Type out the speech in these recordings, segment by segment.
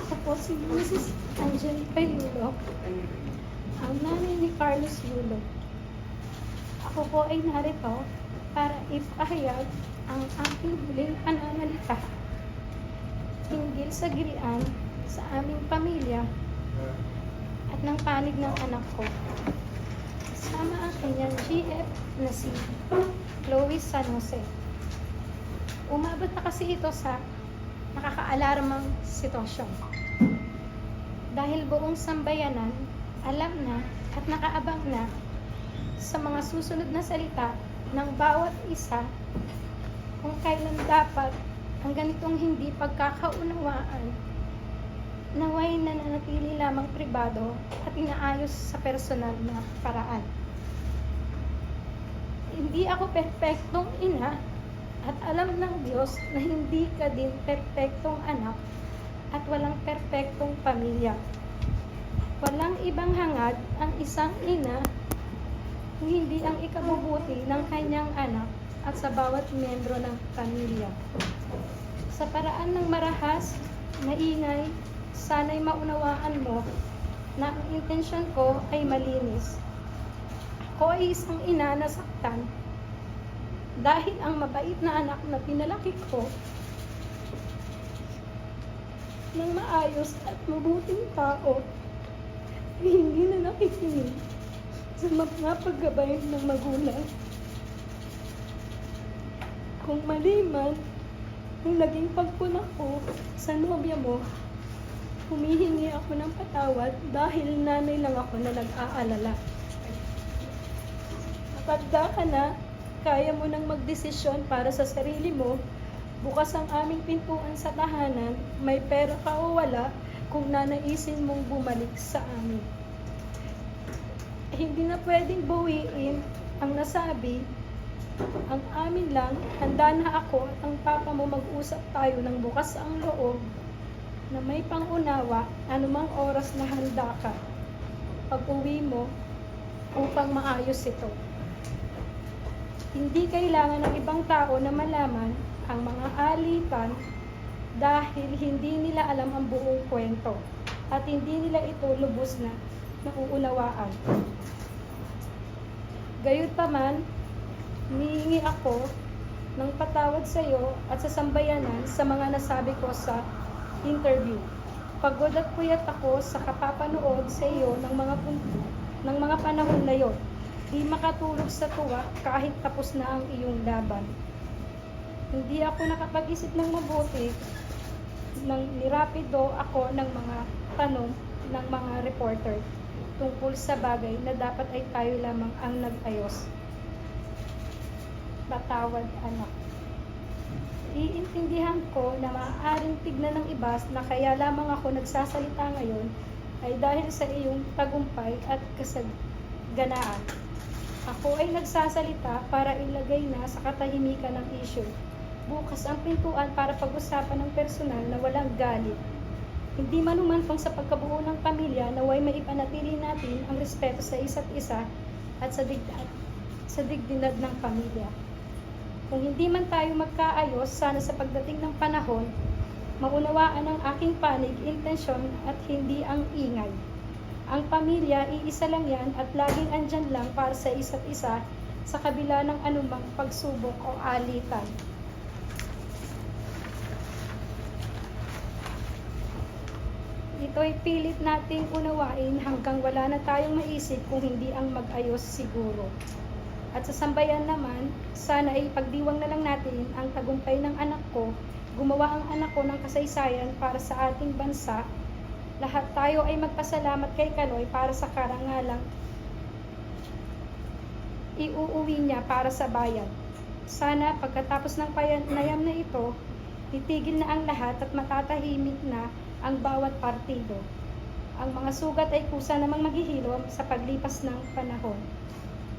Ako po si Mrs. Angelica Yulo, ang nanay ni Carlos Yulo. Ako po ay narito para ipahayag ang aking huling pananalita hinggil sa gilian sa aming pamilya at ng panig ng anak ko. Kasama ang kanyang GF na si Chloe San Jose. Umabot na kasi ito sa nakakaalarmang sitwasyon. Dahil buong sambayanan, alam na at nakaabang na sa mga susunod na salita ng bawat isa kung kailan dapat ang ganitong hindi pagkakaunawaan naway nananatili lamang pribado at inaayos sa personal na paraan. Hindi ako perpektong ina at alam ng Diyos na hindi ka din perpektong anak at walang perpektong pamilya. Walang ibang hangad ang isang ina kung hindi ang ikabubuti ng kanyang anak at sa bawat miyembro ng pamilya. Sa paraan ng marahas, maingay, sana'y maunawaan mo na ang intensyon ko ay malinis. Ako ay isang ina na saktan dahil ang mabait na anak na pinalaki ko ng maayos at mabuting tao hindi na nakikinig sa mga paggabay ng magulang. Kung mali man ang naging pagpuna ko sa nobya mo, humihingi ako ng patawad dahil nanay lang ako na nag-aalala. Matanda ka na, kaya mo nang magdesisyon para sa sarili mo, bukas ang aming pintuan sa tahanan, may pera ka o wala, kung nanaisin mong bumalik sa amin. Hindi na pwedeng bawiin ang nasabi, ang amin lang, handa na ako at ang papa mo mag-usap tayo ng bukas ang loob na may pangunawa anumang oras na handa ka pag uwi mo upang maayos ito. Hindi kailangan ng ibang tao na malaman ang mga alitan dahil hindi nila alam ang buong kwento at hindi nila ito lubos na nauunawaan. Gayunpaman, humihingi ako ng patawad sa iyo at sa sambayanan sa mga nasabi ko sa interview. Pagod at puyat ako sa kapapanood sa iyo ng mga ng mga panahon na yon. Di makatulog sa tuwa kahit tapos na ang iyong laban. Hindi ako nakapag-isip ng mabuti nang nirapido ako ng mga tanong ng mga reporter tungkol sa bagay na dapat ay tayo lamang ang nag-ayos. Patawad anak. Iintindihan ko na maaaring tignan ng iba na kaya lamang ako nagsasalita ngayon ay dahil sa iyong tagumpay at kasaganaan. Ako ay nagsasalita para ilagay na sa katahimikan ng issue. Bukas ang pintuan para pag-usapan ng personal na walang galit. Hindi manumantong sa pagkabuo ng pamilya naway maipanatili natin ang respeto sa isa't isa at sa digdad sa digdinad ng pamilya. Kung hindi man tayo magkaayos, sana sa pagdating ng panahon, maunawaan ang aking panig, intensyon at hindi ang ingay. Ang pamilya, iisa lang yan at laging andyan lang para sa isa't isa sa kabila ng anumang pagsubok o alitan. Ito ay pilit nating unawain hanggang wala na tayong maisip kung hindi ang mag-ayos siguro. At sa sambayan naman, sana ay pagdiwang na lang natin ang tagumpay ng anak ko, gumawa ang anak ko ng kasaysayan para sa ating bansa. Lahat tayo ay magpasalamat kay Kaloy para sa karangalang iuuwi niya para sa bayan. Sana pagkatapos ng panayam na ito, titigil na ang lahat at matatahimik na ang bawat partido. Ang mga sugat ay kusa namang maghihilom sa paglipas ng panahon.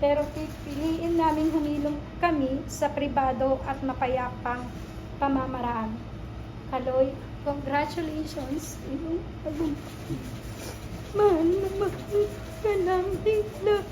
Pero pipiliin namin humilom kami sa pribado at mapayapang pamamaraan. Kaloy, congratulations! Tagumpay. Mahal na mahal ka namin lahat.